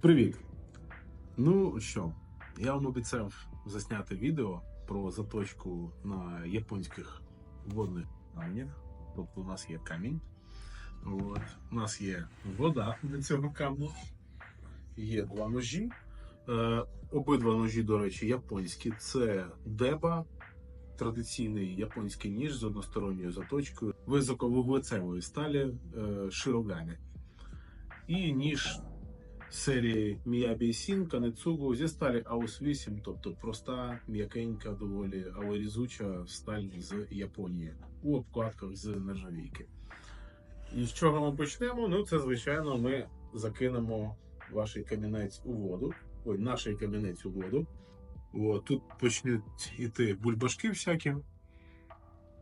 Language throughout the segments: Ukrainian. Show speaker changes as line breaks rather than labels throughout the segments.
Привіт! Ну що, я вам обіцяв засняти відео про заточку на японських водних камнях. Тобто у нас є камінь. От. У нас є вода для цього камня. Є два ножі. Е, обидва ножі, до речі, японські. Це деба, традиційний японський ніж з односторонньою заточкою, високовуглецевої сталі е, широгані. І ніж серії Miyagi 7 Канецугу зі сталі AUS 8, тобто проста, м'якенька, доволі, але різуча сталь з Японії у обкладках з нержавійки. І з чого ми почнемо? Ну, це, звичайно, ми закинемо ваш камінець у воду. Ой, наш камінець у воду. От, тут почнуть іти бульбашки всякі.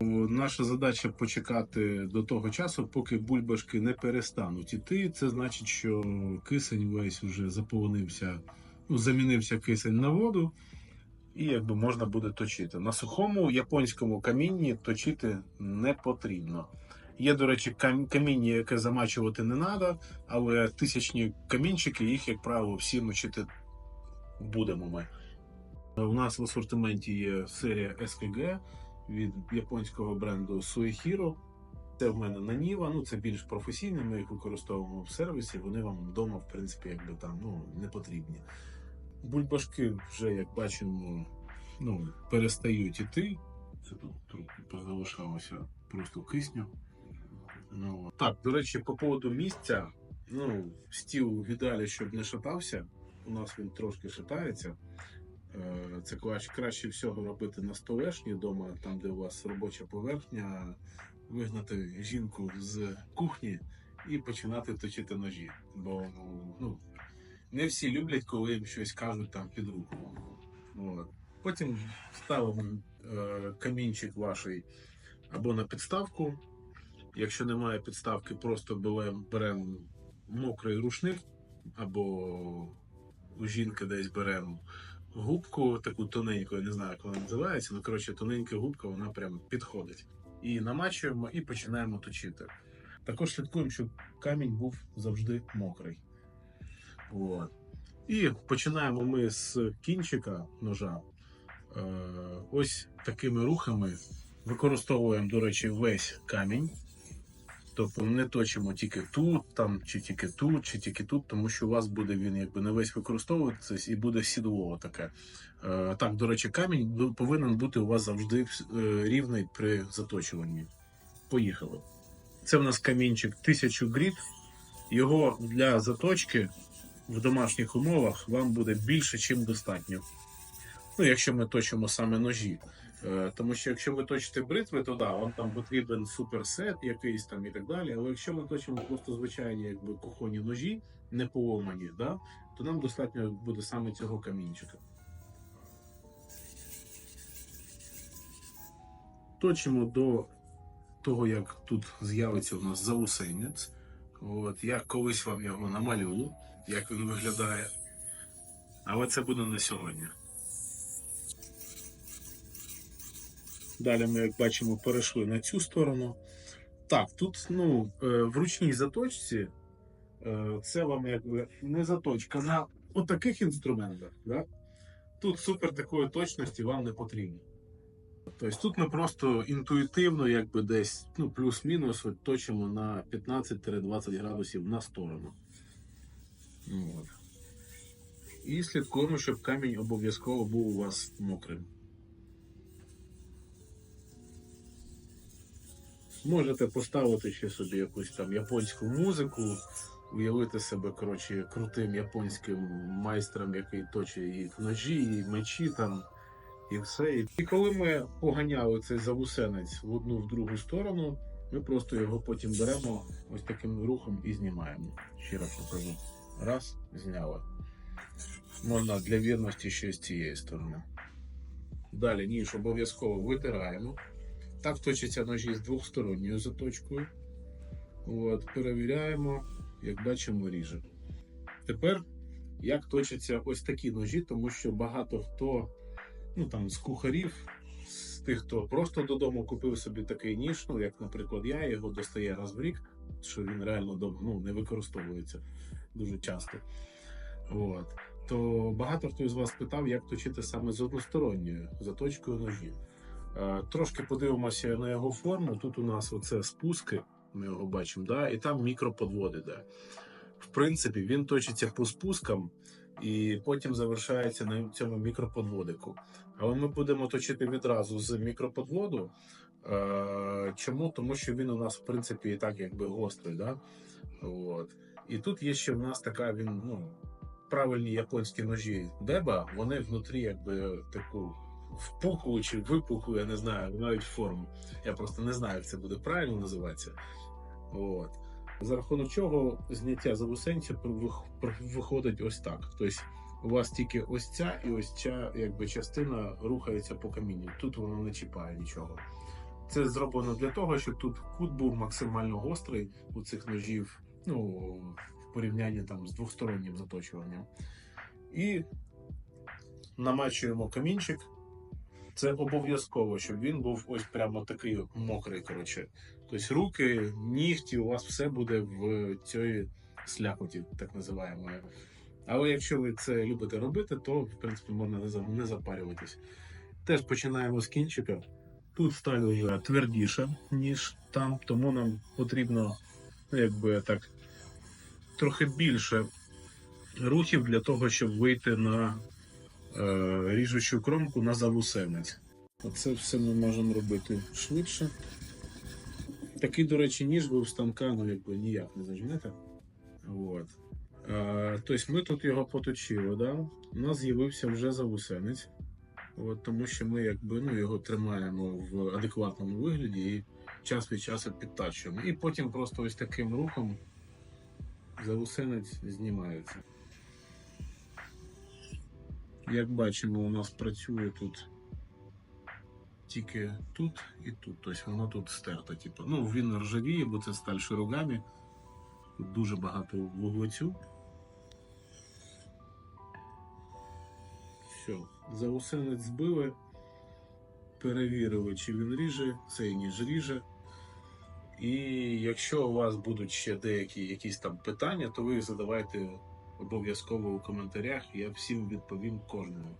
Наша задача почекати до того часу, поки бульбашки не перестануть іти. Це значить, що кисень весь уже заповнився, ну, замінився кисень на воду, і якби можна буде точити. На сухому японському камінні точити не потрібно. Є, до речі, каміння, яке замачувати не треба, але тисячні камінчики, їх, як правило, всі мочити будемо ми. У нас в асортименті є серія SKG від японського бренду Suihiro. Це в мене на Ніва, ну це більш професійне, ми їх використовуємо в сервісі, вони вам вдома, в принципі, якби там ну, не потрібні. Бульбашки вже, як бачимо, ну, перестають іти. Це тут трохи позалишалося просто кисню. Ну, так, до речі, по поводу місця, ну, стіл в ідеалі, щоб не шатався. У нас він трошки шатається. Е, Це краще, всього робити на столешні вдома, там, де у вас робоча поверхня, вигнати жінку з кухні і починати точити ножі. Бо ну, не всі люблять, коли їм щось кажуть там під руку. От. Потім ставимо е, камінчик ваший або на підставку. Якщо немає підставки, просто беремо берем мокрий рушник, або у жінки десь беремо губку, таку тоненьку, я не знаю, як вона називається. Ну, коротше, тоненька губка, вона прям підходить. І намачуємо і починаємо точити. Також слідкуємо, щоб камінь був завжди мокрий. От. І починаємо ми з кінчика ножа. Е, ось такими рухами використовуємо, до речі, весь камінь. Тобто не точимо тільки тут, там, чи тільки тут, чи тільки тут, тому що у вас буде він якби не весь використовуватись і буде сідлово таке. Е, так, до речі, камінь повинен бути у вас завжди е, рівний при заточуванні. Поїхали. Це в нас камінчик 1000 гріт. Його для заточки в домашніх умовах вам буде більше, чим достатньо. Ну, якщо ми точимо саме ножі. Е, Тому що якщо ви точите бритви, то да, вам там потрібен суперсет якийсь там і так далі. Але якщо ми точимо просто звичайні якби кухонні ножі, не поломані, да, то нам достатньо буде саме цього камінчика. Точимо до того, як тут з'явиться у нас заусенець. От, я колись вам його намалюю, як він виглядає. Але це буде на сьогодні. Далі ми, як бачимо, перейшли на цю сторону. Так, тут ну, е, в ручній заточці е, це вам якби не заточка на отаких інструментах. Да? Тут супер такої точності вам не потрібно. Тобто тут ми просто інтуїтивно, якби десь ну, плюс-мінус точимо на 15-20 градусів на сторону. Ну, От. І слідкуємо, щоб камінь обов'язково був у вас мокрим. Можете поставити ще собі якусь там японську музику, уявити себе коротше, крутим японським майстром, який точить і ножі, і мечі там, і все. І коли ми поганяли цей завусенець в одну в другу сторону, ми просто його потім беремо ось таким рухом і знімаємо. Раз покажу. Раз, зняли. Можна для вірності ще з цієї сторони. Далі ніж обов'язково витираємо. Так точаться ножі з двохсторонньою заточкою. От, перевіряємо, як бачимо, ріже. Тепер як точаться ось такі ножі, тому що багато хто, ну там з кухарів, з тих, хто просто додому купив собі такий ніж, ну як, наприклад, я його достає раз в рік, що він реально ну, не використовується дуже часто. От. То багато хто із вас питав, як точити саме з односторонньою заточкою ножі. Е, Трошки подивимося на його форму. Тут у нас оце спуски, ми його бачимо, да? і там мікроподводи. Да? В принципі, він точиться по спускам і потім завершається на цьому мікроподводику. Але ми будемо точити відразу з мікроподводу. Е, Чому? Тому що він у нас, в принципі, і так якби гострий. Да? От. І тут є ще в нас така він, ну, правильні японські ножі деба, вони внутрі якби таку впухлу чи випухлу, я не знаю, навіть форму. Я просто не знаю, як це буде правильно називатися. От. За рахунок чого зняття завусенця виходить ось так. Тобто у вас тільки ось ця і ось ця якби, частина рухається по камінню. Тут воно не чіпає нічого. Це зроблено для того, щоб тут кут був максимально гострий у цих ножів, ну, в порівнянні там з двостороннім заточуванням. І намачуємо камінчик. Це обов'язково, щоб він був ось прямо такий мокрий. Коротше. Тобто руки, нігті, у вас все буде в цій сляпоті, так називаємо. Але якщо ви це любите робити, то в принципі можна не запарюватись. Теж починаємо з кінчика. Тут сталь вже твердіша, ніж там, тому нам потрібно, ну, якби так, трохи більше рухів для того, щоб вийти на ріжучу кромку на завусенець. Оце все ми можемо робити швидше. Такий, до речі, ніж ви в станка, ну якби ніяк не зажмете. От. Е, тобто ми тут його поточили, да? у нас з'явився вже завусенець. От, тому що ми якби, ну, його тримаємо в адекватному вигляді і час від часу підтачуємо. І потім просто ось таким рухом завусенець знімається. Як бачимо, у нас працює тут тільки тут і тут. Тобто воно тут стерто. Типу. Ну, він ржавіє, бо це сталь широгамі. Тут дуже багато вуглецю. Все, заусенець збили, перевірили, чи він ріже, цей ніж ріже. І якщо у вас будуть ще деякі якісь там питання, то ви задавайте обов'язково у коментарях. Я всім відповім кожному.